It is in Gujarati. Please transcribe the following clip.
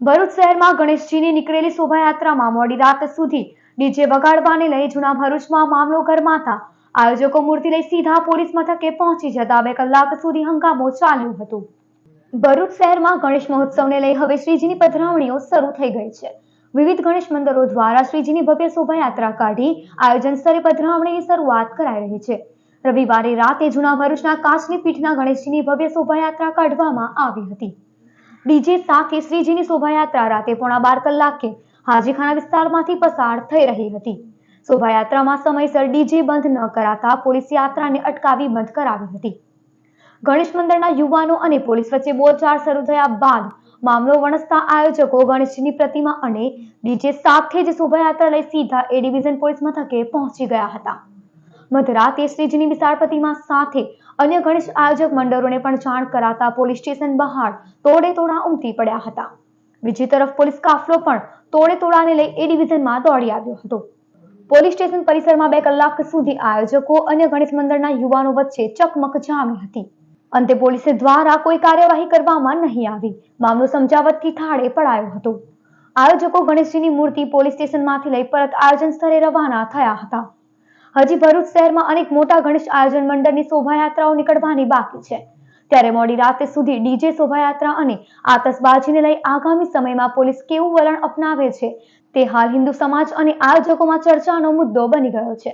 ભરૂચ શહેરમાં ગણેશજીની નીકળેલી શોભાયાત્રામાં મોડી રાત સુધી ડીજે વગાડવાને લઈ જૂના ભરૂચમાં મામલો ગરમાતા આયોજકો મૂર્તિ લઈ સીધા પોલીસ મથકે પહોંચી જતા બે કલાક સુધી હંગામો ચાલ્યો હતો. ભરૂચ શહેરમાં ગણેશ મહોત્સવને લઈ હવે શ્રીજીની પધરાવણીઓ શરૂ થઈ ગઈ છે. વિવિધ ગણેશ મંદિરો દ્વારા શ્રીજીની ભવ્ય શોભાયાત્રા કાઢી આયોજન સ્તરે પધરાવણીની શરૂઆત કરાઈ રહી છે. રવિવારે રાતે જૂના ભરૂચના કાચની પીઠના ગણેશજીની ભવ્ય શોભાયાત્રા કાઢવામાં આવી હતી. ડીજે સાથે શ્રીજીની શોભાયાત્રા રાતે પોણા બાર કલાકે હાજીખાના વિસ્તારમાંથી પસાર થઈ રહી હતી. શોભાયાત્રામાં સમયસર ડીજે બંધ ન કરાતા પોલીસ યાત્રાને અટકાવી બંધ કરાવી હતી. ગણેશ મંદિરના યુવાનો અને પોલીસ વચ્ચે બોલચાલ શરૂ થયા બાદ મામલો વણસતા આયોજકો ગણેશજીની પ્રતિમા અને ડીજે સાથે જ શોભાયાત્રા લઈ સીધા એ ડિવિઝન પોલીસ મથકે પહોંચી ગયા હતા. મધરાતે શ્રીજીની વિશાળ પ્રતિમા સાથે અન્ય ગણેશ આયોજક મંડળોને પણ જાણ કરાતા પોલીસ સ્ટેશન બહાર તોડે તોડા ઉમટી પડ્યા હતા. બીજી તરફ પોલીસ કાફલો પણ તોડે તોડાને લઈ એ ડિવિઝનમાં દોડી આવ્યો હતો. પોલીસ સ્ટેશન પરિસરમાં બે કલાક સુધી આયોજકો અન્ય ગણેશ મંડળના યુવાનો વચ્ચે ચકમક જામી હતી. અંતે પોલીસે દ્વારા કોઈ કાર્યવાહી કરવામાં નહીં આવી. મામલો સમજાવટથી થાળે પડાયો હતો. આયોજકો ગણેશજીની મૂર્તિ પોલીસ સ્ટેશનમાંથી લઈ પરત આયોજન સ્થળે રવાના થયા હતા. હજી ભરૂચ શહેરમાં અનેક મોટા ગણેશ આયોજન મંડળની શોભાયાત્રાઓ નીકળવાની બાકી છે. ત્યારે મોડી રાતે સુધી ડીજે શોભાયાત્રા અને આતશબાજીને લઈ આગામી સમયમાં પોલીસ કેવું વલણ અપનાવે છે તે હાલ હિન્દુ સમાજ અને આયોજકોમાં ચર્ચાનો મુદ્દો બની ગયો છે.